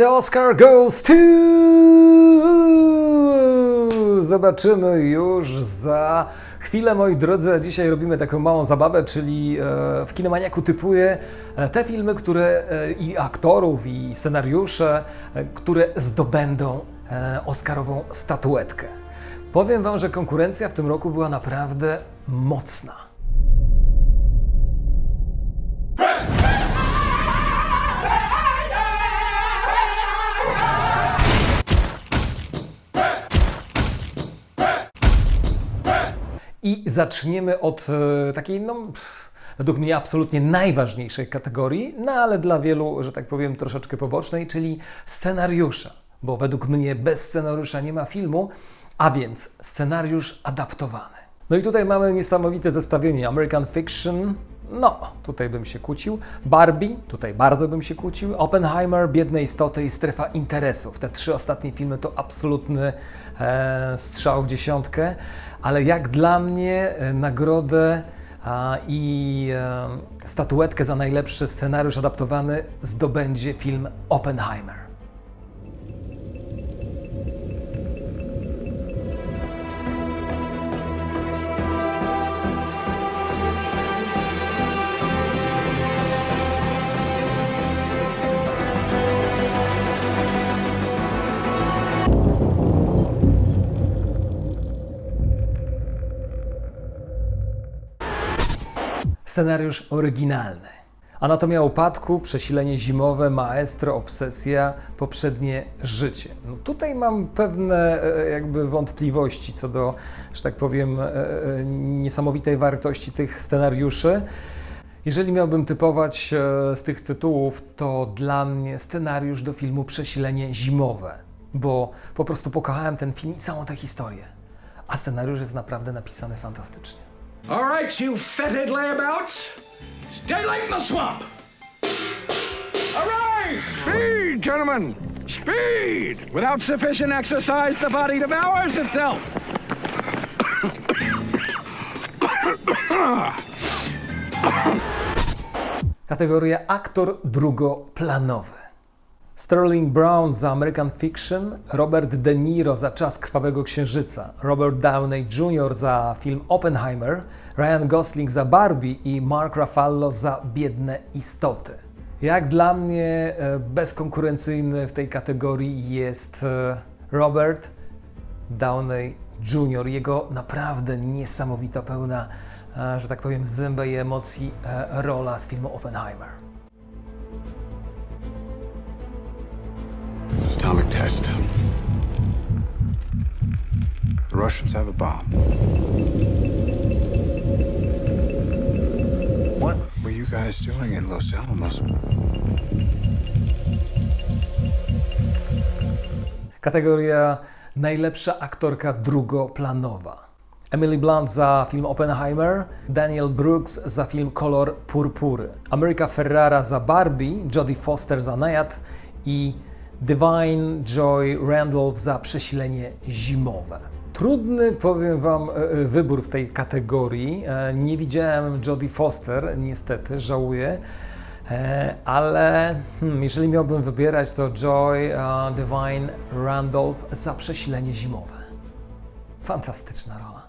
The Oscar goes to... Zobaczymy już za chwilę, moi drodzy. Dzisiaj robimy taką małą zabawę, czyli e, w Kinomaniaku typuję e, te filmy, które e, i aktorów, i scenariusze, które zdobędą Oscarową statuetkę. Powiem Wam, że konkurencja w tym roku była naprawdę mocna. I zaczniemy od e, takiej, no, według mnie absolutnie najważniejszej kategorii, no ale dla wielu, że tak powiem, troszeczkę pobocznej, czyli scenariusza. Bo według mnie bez scenariusza nie ma filmu, a więc scenariusz adaptowany. No i tutaj mamy niesamowite zestawienie American Fiction, no, tutaj bym się kłócił. Barbie, tutaj bardzo bym się kłócił. Oppenheimer, Biedne Istoty i Strefa Interesów. Te trzy ostatnie filmy to absolutny e, strzał w dziesiątkę, ale jak dla mnie e, nagrodę a, i e, statuetkę za najlepszy scenariusz adaptowany zdobędzie film Oppenheimer. Scenariusz oryginalny. Anatomia upadku, przesilenie zimowe, maestro, obsesja, poprzednie życie. No tutaj mam pewne e, jakby wątpliwości co do, że tak powiem, e, e, niesamowitej wartości tych scenariuszy. Jeżeli miałbym typować e, z tych tytułów, to dla mnie scenariusz do filmu Przesilenie zimowe, bo po prostu pokochałem ten film i całą tę historię. A scenariusz jest naprawdę napisany fantastycznie. All right, you fetid layabouts. It's daylight in the swamp. Arise! Speed, gentlemen! Speed! Without sufficient exercise, the body devours itself. Kategoria aktor drugoplanowy. Sterling Brown za American Fiction, Robert De Niro za Czas Krwawego Księżyca, Robert Downey Jr. za film Oppenheimer, Ryan Gosling za Barbie i Mark Ruffalo za Biedne Istoty. Jak dla mnie e, bezkonkurencyjny w tej kategorii jest e, Robert Downey Jr. Jego naprawdę niesamowita, pełna, e, że tak powiem, zęba i emocji rola z filmu Oppenheimer. Atomic test. The Russians have a bomb. What were you guys doing in Los Alamos? Kategoria najlepsza aktorka drugoplanowa. Emily Blunt za film Oppenheimer, Daniel Brooks za film Kolor Purpury, America Ferrara za Barbie, Jodie Foster za Najad i Divine Joy Randolph za Przesilenie Zimowe. Trudny, powiem Wam, e, e, wybór w tej kategorii. E, Nie widziałem Jodie Foster, niestety, żałuję. Ale hmm, jeżeli miałbym wybierać, to Joy Divine Randolph za przesilenie zimowe. Fantastyczna rola.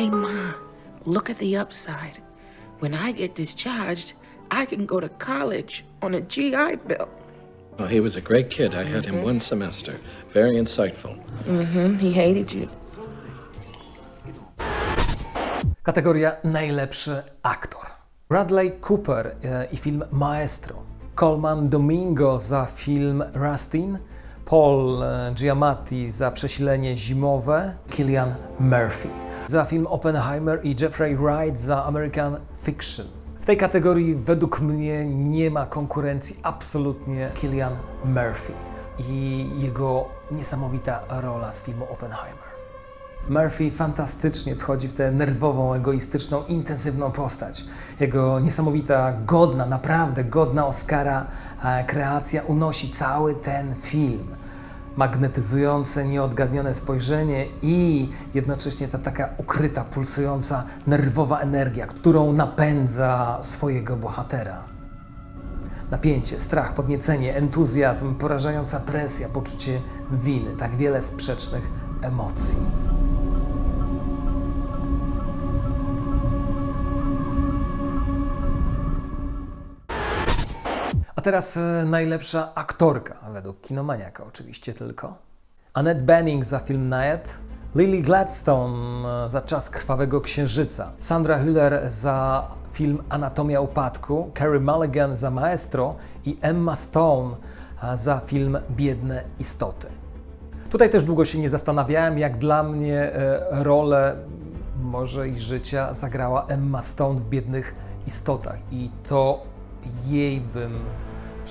Hey, Ma, look at the upside. When I get discharged, I can go to college on a GI Bill. Well, he was a great kid. I had him one semester. Very insightful. Mm-hmm. He hated you. Kategoria najlepszy aktor. Bradley Cooper i film Maestro. Coleman Domingo za film Rustin. Paul Giamatti za przesilenie zimowe. Killian Murphy za film Oppenheimer i Jeffrey Wright za American Fiction. W tej kategorii według mnie nie ma konkurencji absolutnie Killian Murphy i jego niesamowita rola z filmu Oppenheimer. Murphy fantastycznie wchodzi w tę nerwową, egoistyczną, intensywną postać. Jego niesamowita, godna, naprawdę godna Oscara kreacja unosi cały ten film. Magnetyzujące, nieodgadnione spojrzenie i jednocześnie ta taka ukryta, pulsująca, nerwowa energia, którą napędza swojego bohatera. Napięcie, strach, podniecenie, entuzjazm, porażająca presja, poczucie winy, tak wiele sprzecznych emocji. A teraz e, najlepsza aktorka, według kinomaniaka oczywiście tylko. Annette Bening za film Nayet, Lily Gladstone e, za Czas Krwawego Księżyca, Sandra Hüller za film Anatomia Upadku, Carey Mulligan za Maestro. I Emma Stone e, za film Biedne Istoty. Tutaj też długo się nie zastanawiałem, jak dla mnie rolę może i życia zagrała Emma Stone w Biednych Istotach. I to jej bym,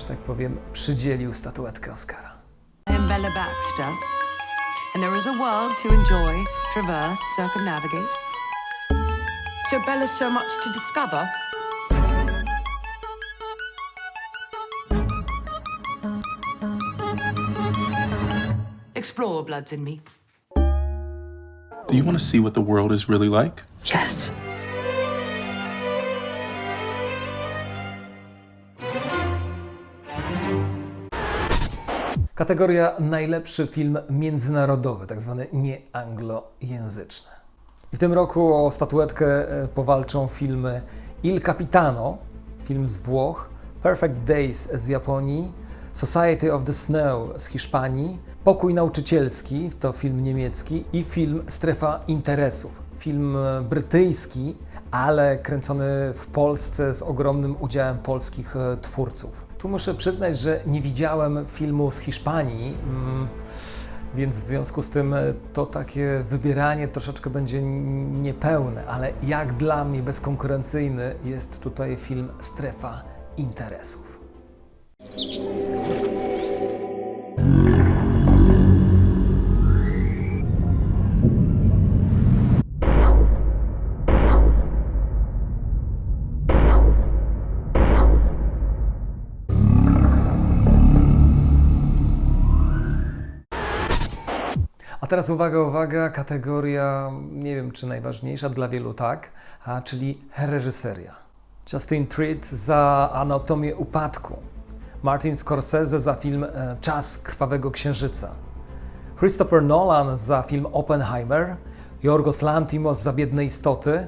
że tak powiem, przydzielił statuetkę Oscara. I am Bella Baxter, and there is a world to enjoy, traverse, circumnavigate. So Bella's so much to discover. Explore bloods in me. Do you want to see what the world is really like? Yes. Kategoria najlepszy film międzynarodowy, tak zwany nieanglojęzyczny. I w tym roku o statuetkę e, powalczą filmy Il Capitano, film z Włoch, Perfect Days z Japonii, Society of the Snow z Hiszpanii, Pokój Nauczycielski, to film niemiecki i film Strefa Interesów, film e, brytyjski, ale kręcony w Polsce z ogromnym udziałem polskich e, twórców. Tu muszę przyznać, że nie widziałem filmu z Hiszpanii, mm, więc w związku z tym e, to takie wybieranie troszeczkę będzie niepełne, ale jak dla mnie bezkonkurencyjny jest tutaj film Strefa Interesów. A teraz uwaga, uwaga, kategoria, nie wiem czy najważniejsza, dla wielu tak, a, czyli reżyseria. Justin Tritt za Anatomię Upadku, Martin Scorsese za film e, Czas Krwawego Księżyca, Christopher Nolan za film Oppenheimer, Jorgos Lantimos za Biedne Istoty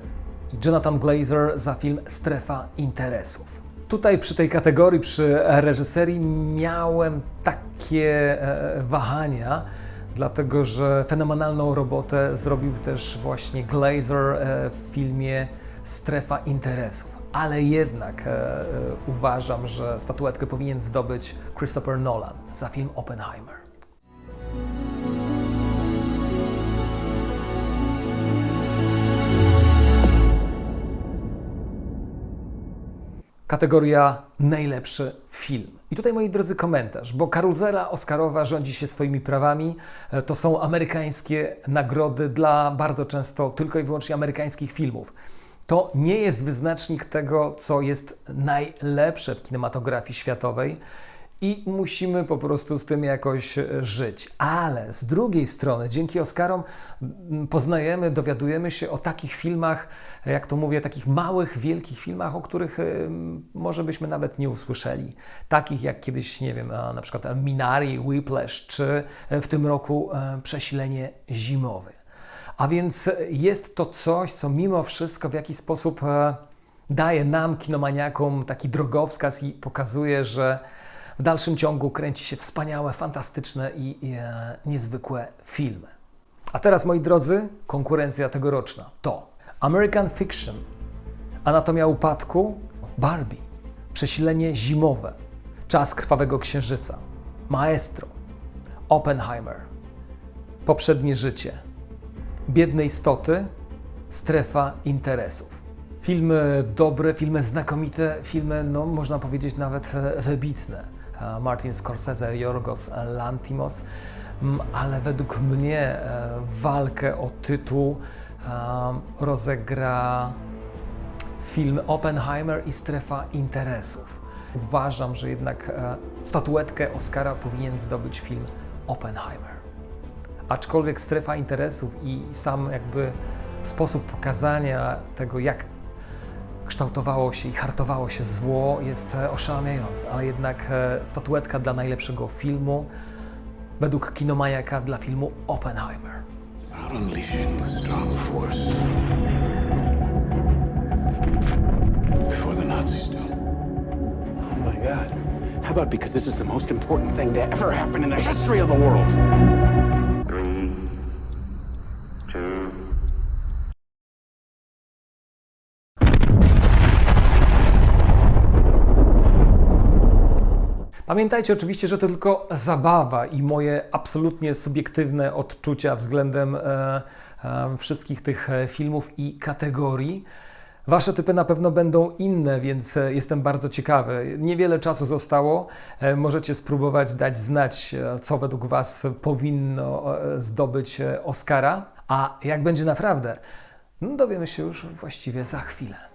i Jonathan Glazer za film Strefa Interesów. Tutaj przy tej kategorii, przy reżyserii miałem takie e, wahania, dlatego że fenomenalną robotę zrobił też właśnie Glazer e, w filmie Strefa Interesów. Ale jednak e, e, uważam, że statuetkę powinien zdobyć Christopher Nolan za film Oppenheimer. Kategoria najlepszy film. I tutaj, moi drodzy, komentarz, bo karuzela Oscarowa rządzi się swoimi prawami. E, To są amerykańskie nagrody dla bardzo często tylko i wyłącznie amerykańskich filmów. To nie jest wyznacznik tego, co jest najlepsze w kinematografii światowej i musimy po prostu z tym jakoś e, żyć. Ale z drugiej strony, dzięki Oscarom m, poznajemy, dowiadujemy się o takich filmach, jak to mówię, takich małych, wielkich filmach, o których e, może byśmy nawet nie usłyszeli. Takich jak kiedyś, nie wiem, na przykład Minari, Whiplash, czy e, w tym roku Przesilenie zimowe. A więc jest to coś, co mimo wszystko w jakiś sposób daje nam, kinomaniakom, taki drogowskaz i pokazuje, że w dalszym ciągu kręci się wspaniałe, fantastyczne i, i e, niezwykłe filmy. A teraz, moi drodzy, konkurencja tegoroczna to American Fiction, Anatomia Upadku, Barbie, Przesilenie Zimowe, Czas Krwawego Księżyca, Maestro, Oppenheimer, Poprzednie Życie, Biedne Istoty, Strefa Interesów. Filmy dobre, filmy znakomite, filmy, no można powiedzieć nawet e, wybitne. E, Martin Scorsese, Yorgos Lantimos, Mm, ale według mnie e, walkę o tytuł e, rozegra film Oppenheimer i Strefa Interesów. Uważam, że jednak statuetkę Oscara powinien zdobyć film Oppenheimer. Aczkolwiek strefa interesów i sam jakby sposób pokazania tego, jak kształtowało się i hartowało się zło, jest e, oszałamiający, ale jednak e, statuetka dla najlepszego filmu według kinomajaka dla filmu Oppenheimer. Oh my god. How about because this is the most important thing to ever happen in the history of the world? Pamiętajcie oczywiście, że to tylko zabawa i moje absolutnie subiektywne odczucia względem e, e, wszystkich tych e, filmów i kategorii. Wasze typy na pewno będą inne, więc e, jestem bardzo ciekawy. Niewiele czasu zostało. E, Możecie spróbować dać znać, co według Was powinno zdobyć Oscara. A jak będzie naprawdę, no dowiemy się już właściwie za chwilę.